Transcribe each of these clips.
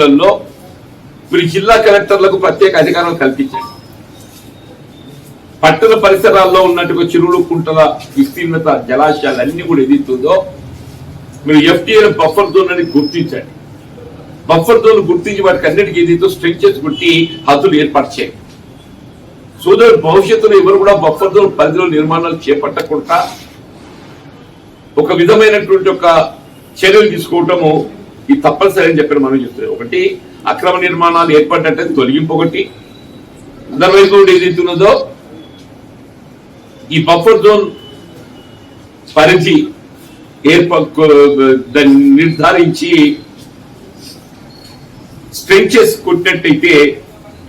పరిస్థితులలో మీరు జిల్లా కలెక్టర్లకు ప్రత్యేక అధికారం కల్పించండి పట్టణ పరిసరాల్లో ఉన్నట్టుగా చెరువులు కుంటల విస్తీర్ణత జలాశయాలు అన్ని కూడా ఎదుగుతుందో మీరు ఎఫ్టీఏ బఫర్ జోన్ అని గుర్తించండి. బఫర్ జోన్ గుర్తించి వాటికి అన్నిటికీ ఏదైతే స్ట్రెంచెస్ కొట్టి హద్దులు ఏర్పాటు చేయండి సో దట్ భవిష్యత్తులో ఎవరు కూడా బఫర్ జోన్ పరిధిలో నిర్మాణాలు చేపట్టకుండా ఒక విధమైనటువంటి ఒక చర్యలు తీసుకోవటము ఇది తప్పనిసరి అని చెప్పి మనం చెప్తున్నాం ఒకటి అక్రమ నిర్మాణాలు ఏర్పడ్డట్టే తొలగింపు ఒకటి. అదర్వైజ్ నుండి ఏదైతే ఉన్నదో ఈ బఫర్ జోన్ పరిధి ఏర్ప నిర్ధారించి స్ట్రెంచెస్ కొట్టినట్టయితే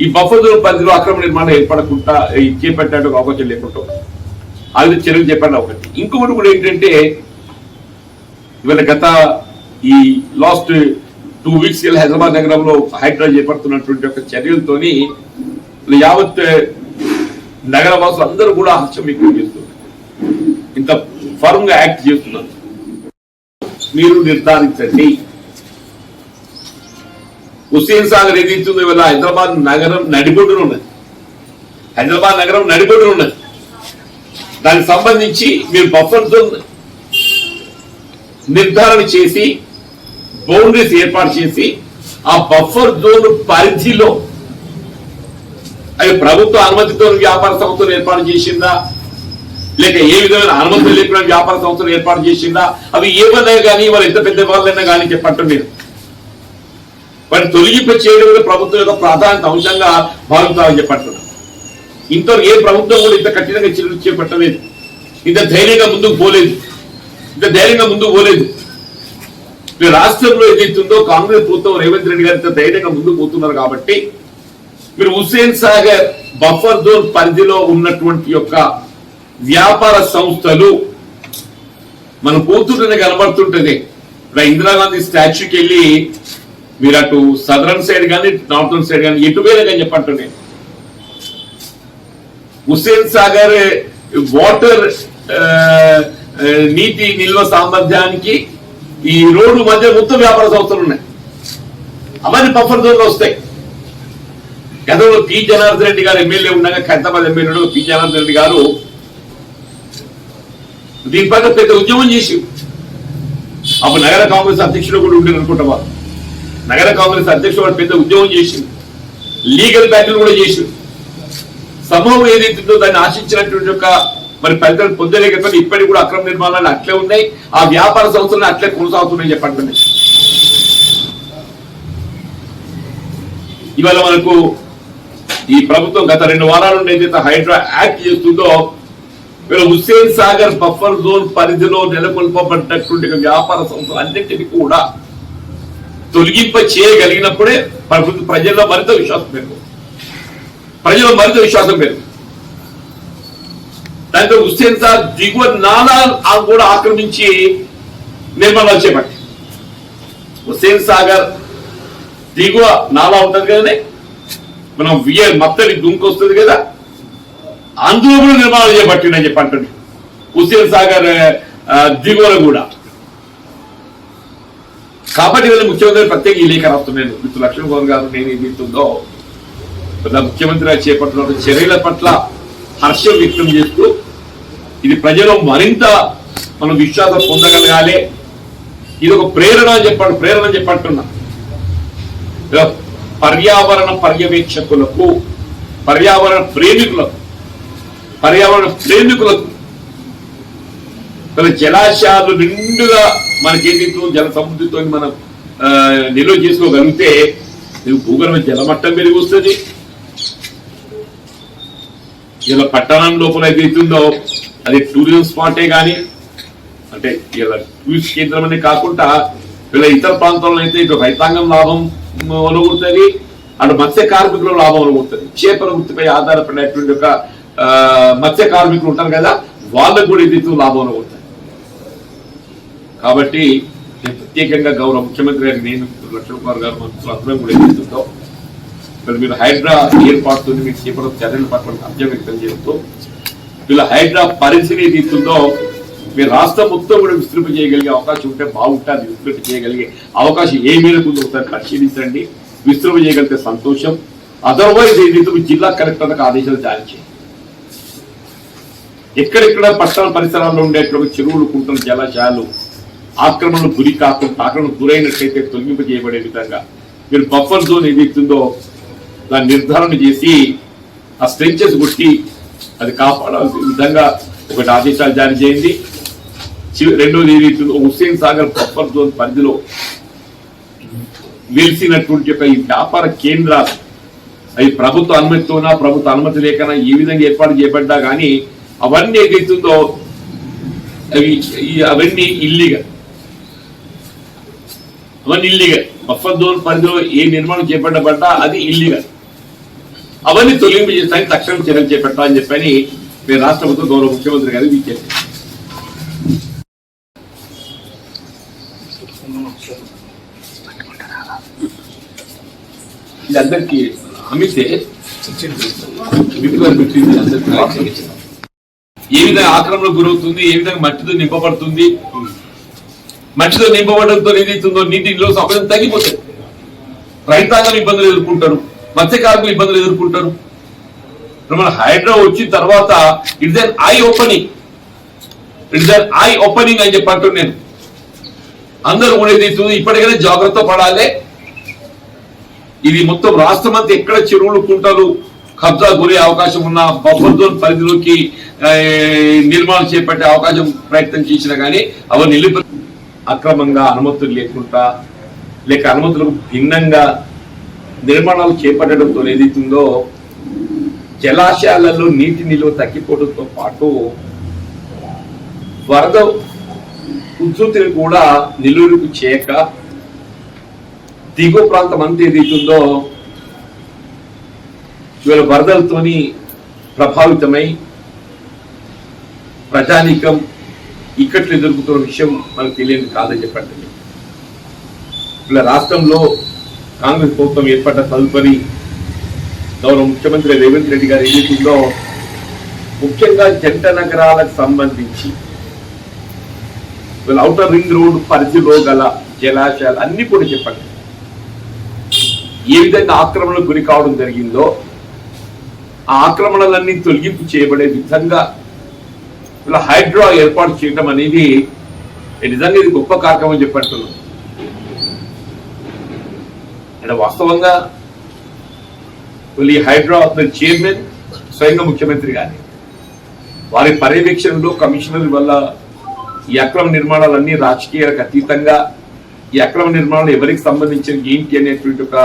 ఈ బఫర్ జోన్ పరిధిలో అక్రమ నిర్మాణం ఏర్పడకుండా చేపట్టడానికి అవకాశం లేకుండా ఉంటుంది. ఆ విధంగా చర్యలు చేపట్టిన ఒకటి. ఇంకొకటి కూడా ఏంటంటే ఇవాళ గత ఈ లాస్ట్ టూ వీక్స్ హైదరాబాద్ నగరంలో హైడ్రా చేపడుతున్నటువంటి ఒక చర్యలతోని యావత్ నగర వాసులు అందరూ కూడా హర్షం వ్యక్తం చేస్తున్నారు. ఇంత ఫర్మ్గా యాక్ట్ చేస్తున్నారు. మీరు నిర్ధారించండి. హుస్సేన్ సాగర్ ఏదైతుందో ఇవాళ హైదరాబాద్ నగరం నడిబొడ్డున ఉన్నది. హైదరాబాద్ నగరం నడిబొడ్డున ఉన్నది. దానికి సంబంధించి మీరు బఫర్ జోన్ నిర్ధారణ చేసి బౌండరీస్ ఏర్పాటు చేసి ఆ బఫర్ జోన్ పరిధిలో అవి ప్రభుత్వ అనుమతితో వ్యాపార సంస్థలు ఏర్పాటు చేసిందా? లేక ఏ విధమైన అనుమతులు లేకుండా వ్యాపార సంస్థలు ఏర్పాటు చేసిందా? అవి ఏమన్నా కానీ వాళ్ళు ఎంత పెద్ద వాళ్ళైనా కానీ చెప్పట్టు లేదు. వాటి తొలగింపు చేయడం కూడా ప్రభుత్వం యొక్క ప్రాధాన్యత అంశంగా భావిస్తామని చెప్పట్టున్నాం ఇంతవరకు ఏ ప్రభుత్వం కూడా ఇంత కఠినంగా చర్యలు చేపట్టలేదు. ఇంత ధైర్యంగా ముందుకు పోలేదు. ఇంత ధైర్యంగా ముందుకు పోలేదు. రాష్ట్రంలో ఏదైతుందో కాంగ్రెస్ ప్రభుత్వం రేవంత్ రెడ్డి గారితో ధైర్యంగా ముందుకు పోతున్నారు కాబట్టి మీరు హుస్సేన్ సాగర్ బఫర్ జోన్ పరిధిలో ఉన్నటువంటి యొక్క వ్యాపార సంస్థలు మనం పోతుంటేనే కనబడుతుంటది ఇక్కడ ఇందిరాగాంధీ స్టాచ్యూకి వెళ్ళి మీరు అటు సదరన్ సైడ్ కానీ నార్థన్ సైడ్ కానీ ఎటు వేరే కానీ చెప్పండి హుస్సేన్ సాగర్ వాటర్ నీటి నిల్వ సామర్థ్యానికి ఈ రోడ్డు మధ్య మొత్తం వ్యాపార సంస్థలు ఉన్నాయి. అవన్నీ బఫర్ జోన్లో వస్తాయి. గతంలో పి జనార్దన్ రెడ్డి గారు ఎమ్మెల్యే ఉండగా ఖైరతాబాద్ ఎమ్మెల్యేలో పి జనార్దన్ రెడ్డి గారు దీనిపైన పెద్ద ఉద్యమం చేసి అప్పుడు నగర కాంగ్రెస్ అధ్యక్షుడు కూడా ఉండేది అనుకుంటా నగర కాంగ్రెస్ అధ్యక్షుడు వాడు పెద్ద ఉద్యమం చేసి లీగల్ బ్యాటిల్ కూడా చేసి సమూహం ఏదైతుందో దాన్ని ఆశించినటువంటి యొక్క మరి ఫలితాలు పొందలేకపోతే ఇప్పటికి కూడా అక్రమ నిర్మాణాలు అట్లే ఉన్నాయి. ఆ వ్యాపార సంస్థలు అట్లే కొనసాగుతున్నాయి చెప్పండి ఇవాళ మనకు ఈ ప్రభుత్వం గత రెండు వారాల నుండి ఏదైతే హైడ్రా యాక్ట్ చేస్తుందో వీళ్ళ హుస్సేన్ సాగర్ బఫర్ జోన్ పరిధిలో నెలకొల్పబడ్డటువంటి వ్యాపార సంస్థలు అన్నింటినీ కూడా తొలగింప చేయగలిగినప్పుడే ప్రభుత్వ ప్రజల్లో మరింత విశ్వాసం పెరుగు ప్రజల్లో మరింత విశ్వాసం పెరుగు దాంతో హుస్సేన్ సాగర్ దిగువ నాలా కూడా ఆక్రమించి నిర్మాణాలు చేపట్టి హుస్సేన్ సాగర్ దిగువ నాలా ఉంటుంది కదండి మనం వియర్ మత్తడి దుంకు వస్తుంది కదా? అందులో కూడా నిర్మాణం చేపట్టిండని చెప్పి అంటుంది హుస్సేన్ సాగర్ దిగువన కూడా. కాబట్టి వీళ్ళు ముఖ్యమంత్రి ప్రత్యేక ఈ లేఖ రాస్తున్నాను మిత్రులు లక్ష్మణ్ గోవన్ గారు నేను ఏది ఇస్తుందో ముఖ్యమంత్రి చేపట్టిన చర్యల పట్ల హర్షం వ్యక్తం చేస్తూ ఇది ప్రజలు మరింత మనం విశ్వాసం పొందగలగాలి. ఇది ఒక ప్రేరణ అని చెప్పాడు ప్రేరణ అని చెప్పంటున్నా. పర్యావరణ పర్యవేక్షకులకు పర్యావరణ ప్రేమికులకు పర్యావరణ ప్రేమికులకు జలాశయాలు నిండుగా మనకేదైతే జల సమృద్ధితో మనం నిల్వ చేసుకోగలిగితే ఇది భూగర్భ జలమట్టం పెరిగి వస్తుంది ఇలా పట్టణం లోపల ఏదైతుందో అది టూరిజం స్పాటే కానీ అంటే ఇలా టూరిస్ట్ కేంద్రం అనే కాకుండా ఇలా ఇతర ప్రాంతాల్లో అయితే ఇటు రైతాంగం లాభం అనుకుంటుంది అటు మత్స్య కార్మికుల లాభం అనుకుంటుంది చేపల వృత్తిపై ఆధారపడినటువంటి ఒక మత్స్య కార్మికులు ఉంటారు కదా వాళ్ళకు కూడా ఇది లాభం అనుకుంటుంది కాబట్టి నేను ప్రత్యేకంగా గౌరవ ముఖ్యమంత్రి గారికి నేను లక్ష్మణ్ కుమార్ గారు మంత్రులు కూడా ఎదుగుతుంటాం మరి మీరు హైడ్రా ఏర్పాటుతో మీరు చేపడం చర్యల పట్ల అర్థం వ్యక్తం చేస్తూ వీళ్ళ హైడ్రా పరిధిని తీస్తుందో మీరు రాష్ట్రం మొత్తం కూడా విస్తృత చేయగలిగే అవకాశం ఉంటే బాగుంటుంది విస్తృత చేయగలిగే అవకాశం ఏ మేరకు ఉందో ఒకసారి పరిశీలించండి. విస్తృత చేయగలిగితే సంతోషం. అదర్వైజ్ ఏదైతే జిల్లా కలెక్టర్లకు ఆదేశాలు జారీ చేయండి ఎక్కడెక్కడ పట్టణ పరిసరాల్లో ఉండేటువంటి చెరువులు కుంటలు జలాశయాలు ఆక్రమణకు గురి కాకుండా ఆక్రమణకు గురైనట్లయితే తొలగింపజేయబడే విధంగా మీరు బఫర్ జోన్ ఏదైతుందో దాన్ని నిర్ధారణ చేసి ఆ స్ట్రెంచెస్ కొట్టి అది కాపాడాల్సిన విధంగా ఒకటి ఆదేశాలు జారీ చేయండి. రెండో రెండోది హుస్సేన్ సాగర్ బఫర్ జోన్ పరిధిలో వెలిసినటువంటి యొక్క ఈ వ్యాపార కేంద్రాలు అవి ప్రభుత్వ అనుమతితోనా ప్రభుత్వ అనుమతి లేకనా ఏ విధంగా ఏర్పాటు చేయబడ్డా కానీ అవన్నీ ఏదైతుందో అవి అవన్నీ ఇల్లీగల్ అవన్నీ ఇల్లీగల్ బఫర్ జోన్ పరిధిలో ఏ నిర్మాణం చేపట్టబడ్డా అది ఇల్లీగల్ అవన్నీ తొలగింపు చేస్తానికి తక్షణం చర్యలు చేపట్టాలని చెప్పని మీరు రాష్ట్ర ప్రభుత్వం గౌరవ ముఖ్యమంత్రి గారికి విజ్ఞప్తి ఇది అందరికీ అమితే. ఏ విధంగా ఆక్రమణ గురవుతుంది ఏ విధంగా మట్టితో నింపబడుతుంది? మట్టితో నింపబడంతో ఏదైతుందో నీటిలో సౌకర్యం తగ్గిపోతుంది. రైతాంగం ఇబ్బందులు ఎదుర్కొంటారు. మత్స్యకారులు ఇబ్బందులు ఎదుర్కొంటారు. మన హైడ్రా వచ్చిన తర్వాత it's an eye opening it's an eye opening అని చెప్పి నేను. అందరూ కూడా ఇప్పటికైనా జాగ్రత్త పడాలి. ఇది మొత్తం రాష్ట్రం అంతా ఎక్కడ చెరువులు కుంటలు కబ్జా గురే అవకాశం ఉన్న బఫర్ జోన్ పరిధిలోకి నిర్మాణం చేపట్టే అవకాశం ప్రయత్నం చేసినా కానీ అవన్నీ నిలిపి అక్రమంగా అనుమతులు లేకుండా లేక అనుమతులకు భిన్నంగా నిర్మాణాలు చేపట్టడంతో ఏదైతుందో జలాశయాలలో నీటి నిల్వ తగ్గిపోవడంతో పాటు వరద ఉధృతిని కూడా నిలువులకు చేయక దిగువ ప్రాంతం అంతా ఏదైతుందో ఇవాళ వరదలతోని ప్రభావితమై ప్రజానీకం ఇక్కట్లు ఎదుర్కొంటున్న విషయం మనకు తెలియని కాదని చెప్పండి. ఇలా రాష్ట్రంలో కాంగ్రెస్ ప్రభుత్వం ఏర్పడ్డ తదుపరి గౌరవ ముఖ్యమంత్రి రేవంత్ రెడ్డి గారి ఎన్నికల్లో ముఖ్యంగా జంట నగరాలకు సంబంధించి వీళ్ళ ఔటర్ రింగ్ రోడ్ పరిధిలో గల జలాశయాలు అన్ని కూడా చెప్పండి. ఏ విధంగా ఆక్రమణకు గురి కావడం జరిగిందో ఆ ఆక్రమణలన్నీ తొలగింపు చేయబడే విధంగా ఇలా హైడ్రా ఏర్పాటు చేయడం అనేది నిజంగా ఇది గొప్ప కార్యక్రమం చెప్పంటున్నాం అంటే వాస్తవంగా వీళ్ళు ఈ చైర్మన్ స్వయంగా ముఖ్యమంత్రి కానీ. వారి పర్యవేక్షణలో కమిషనర్ వల్ల ఈ అక్రమ నిర్మాణాలన్నీ రాజకీయాలకు అతీతంగా ఈ అక్రమ నిర్మాణాలు ఎవరికి సంబంధించిన ఏంటి అనేటువంటి ఒక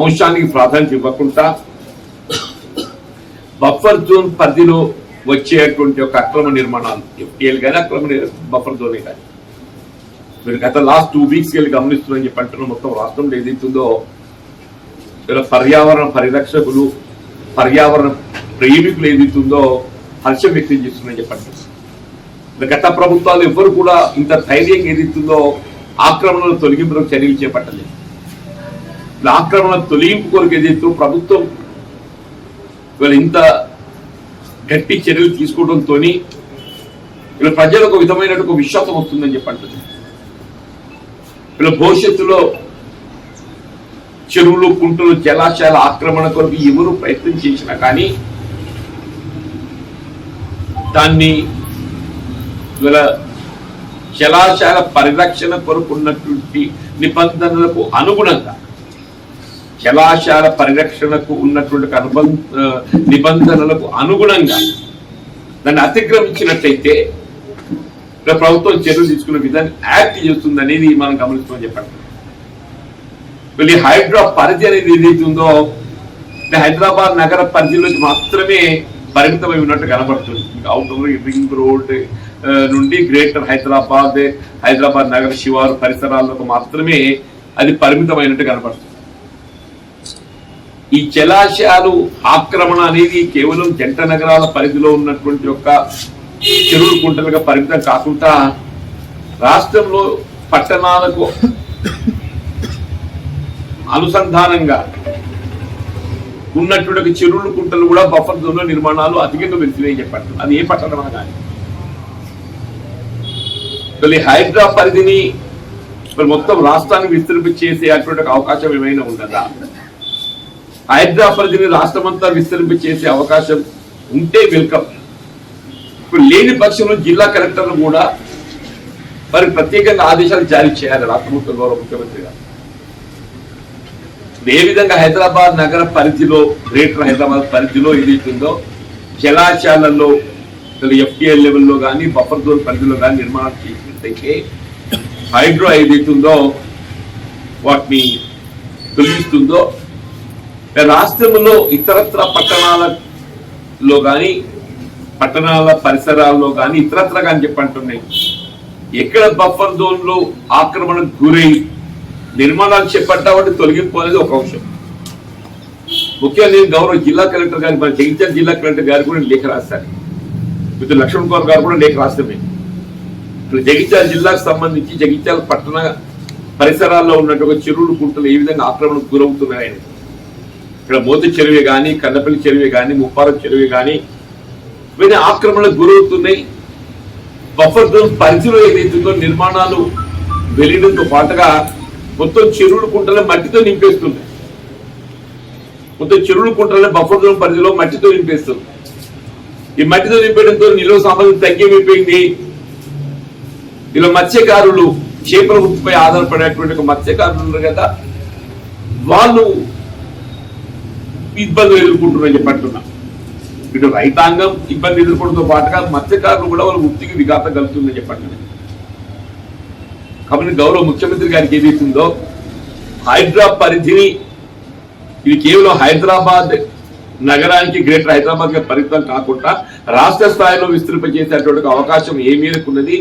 అంశానికి ప్రాధాన్యత ఇవ్వకుండా బఫర్ జోన్ పరిధిలో వచ్చేటువంటి ఒక అక్రమ నిర్మాణాలు. ఎఫ్టీఎల్ కానీ అక్రమ బఫర్ జోనే కానీ మీరు గత లాస్ట్ టూ వీక్స్ వెళ్ళి గమనిస్తున్నారని చెప్పి అంటున్న మొత్తం రాష్ట్రంలో ఏదైతుందో ఇలా పర్యావరణ పరిరక్షకులు పర్యావరణ ప్రేమికులు ఏదైతుందో హర్షం వ్యక్తం చేస్తున్నారని చెప్పండి గత ప్రభుత్వాలు ఎవ్వరు కూడా ఇంత ధైర్యంగా ఏదైతుందో ఆక్రమణలు తొలగింపులకు చర్యలు చేపట్టలేదు. ఆక్రమణ తొలగింపు కొరకు ఏదైతే ప్రభుత్వం ఇవాళ ఇంత గట్టి చర్యలు తీసుకోవడంతో ఇలా ప్రజలకు ఒక విధమైన ఒక విశ్వాసం వస్తుందని చెప్పంటుంది ఇలా భవిష్యత్తులో చెరువులు కుంటలు జలాశయాల ఆక్రమణ కొరకు ఎవరు ప్రయత్నం చేసినా కానీ దాన్ని ఇవాళ జలాశయాల పరిరక్షణ కొరకు ఉన్నటువంటి నిబంధనలకు అనుగుణంగా జలాశయాల పరిరక్షణకు ఉన్నటువంటి అనుబంధ నిబంధనలకు అనుగుణంగా దాన్ని అతిక్రమించినట్లయితే ప్రభుత్వం చర్యలు తీసుకున్న విధాన్ని యాక్ట్ చేస్తుంది అనేది మనం గమనిస్తామని చెప్పండి. మళ్ళీ హైడ్రా పరిధి అనేది ఏదైతే ఉందో హైదరాబాద్ నగర పరిధిలోకి మాత్రమే పరిమితమై ఉన్నట్టు కనబడుతుంది. అవుటర్ రింగ్ రోడ్ నుండి గ్రేటర్ హైదరాబాద్ హైదరాబాద్ నగర శివారు పరిసరాలకు మాత్రమే అది పరిమితమైనట్టు కనబడుతుంది. ఈ జలాశయాలు ఆక్రమణ అనేది కేవలం జంట నగరాల పరిధిలో ఉన్నటువంటి యొక్క చెరువులు కుంటలుగా పరిమితం కాకుండా రాష్ట్రంలో పట్టణాలకు అనుసంధానంగా ఉన్నటువంటి చెరువులు కుంటలు కూడా బఫర్ జోన్లో నిర్మాణాలు అధికంగా వెళ్తున్నాయి చెప్పండి అది ఏ పట్టణమా కానీ. మళ్ళీ హైడ్రా పరిధిని మరి మొత్తం రాష్ట్రాన్ని విస్తరింప చేసే అటువంటి అవకాశం ఏమైనా ఉండదా హైదరాబాద్ పరిధిని రాష్ట్రమంతా విస్తరింప చేసే అవకాశం ఉంటే వెల్కమ్. ఇప్పుడు లేని పక్షంలో జిల్లా కలెక్టర్లు కూడా మరి ప్రత్యేకంగా ఆదేశాలు జారీ చేయాలి రాష్ట్ర ప్రభుత్వ గౌరవ ముఖ్యమంత్రి గారు. ఏ విధంగా హైదరాబాద్ నగర పరిధిలో గ్రేటర్ హైదరాబాద్ పరిధిలో ఏదైతుందో జలాశయాలలో ఎఫ్టీఎల్ లెవెల్లో కానీ బఫర్ జోన్ పరిధిలో కానీ నిర్మాణం చేసినట్టయితే హైడ్రో ఏదైతుందో వాటిని తొలగిస్తుందో రాష్ట్రంలో ఇతరత్ర పట్టణాలలో కానీ పట్టణాల పరిసరాల్లో కానీ ఇతరత్ర కానీ చెప్పంటున్నాయి. ఎక్కడ బఫర్ జోన్లో ఆక్రమణకు గురై నిర్మాణాలు చేపట్టామంటే తొలగింపు అనేది ఒక అంశం. ముఖ్యంగా నేను గౌరవ జిల్లా కలెక్టర్ గారి మన జగిత్యాల జిల్లా కలెక్టర్ గారు కూడా లేఖ రాశాను మిత్రులు లక్ష్మణ్ కుమార్ గారు కూడా లేఖ రాస్తామే ఇప్పుడు జగిత్యాల జిల్లాకు సంబంధించి జగిత్యాల పట్టణ పరిసరాల్లో ఉన్నటువంటి చెరువులు కుంటలు ఏ విధంగా ఆక్రమణకు గురవుతున్నాయని ఇక్కడ మోతి చెరువే కానీ కన్నపల్లి చెరువే కానీ ముప్పారం చెరువే కానీ ఇవన్నీ ఆక్రమణకు గురవుతున్నాయి. బఫర్ జోన్ పరిధిలో ఏదైతుందో నిర్మాణాలు వెళ్ళడంతో పాటుగా మొత్తం చెరువులు కుంటలే మట్టితో నింపేస్తుంది మొత్తం చెరువులు కుంటలే బఫర్ జోన్ పరిధిలో మట్టితో నింపేస్తుంది ఈ మట్టితో నింపేయడంతో నిల్వ సామర్థ్యం తగ్గిపోయింది. ఇలా మత్స్యకారులు చేపల వృత్తిపై ఆధారపడేటువంటి ఒక మత్స్యకారులు ఉన్నారు కదా వాళ్ళు ఇబ్బందులు ఎదుర్కొంటున్నారని చెప్పంటున్నా ఇటు రైతాంగం ఇబ్బంది ఎదుర్కోవడంతో పాటుగా మత్స్యకారులు కూడా వాళ్ళ వృత్తికి విఘాతం కలుగుతుందని చెప్పండి. కాబట్టి గౌరవ ముఖ్యమంత్రి గారికి ఏదైతుందో హైదరాబాద్ పరిధిని ఇది కేవలం హైదరాబాద్ నగరానికి గ్రేటర్ హైదరాబాద్గా పరిమితం కాకుండా రాష్ట్ర స్థాయిలో విస్తరింపజేసేటువంటి ఒక అవకాశం ఏ మేరకు ఉన్నది?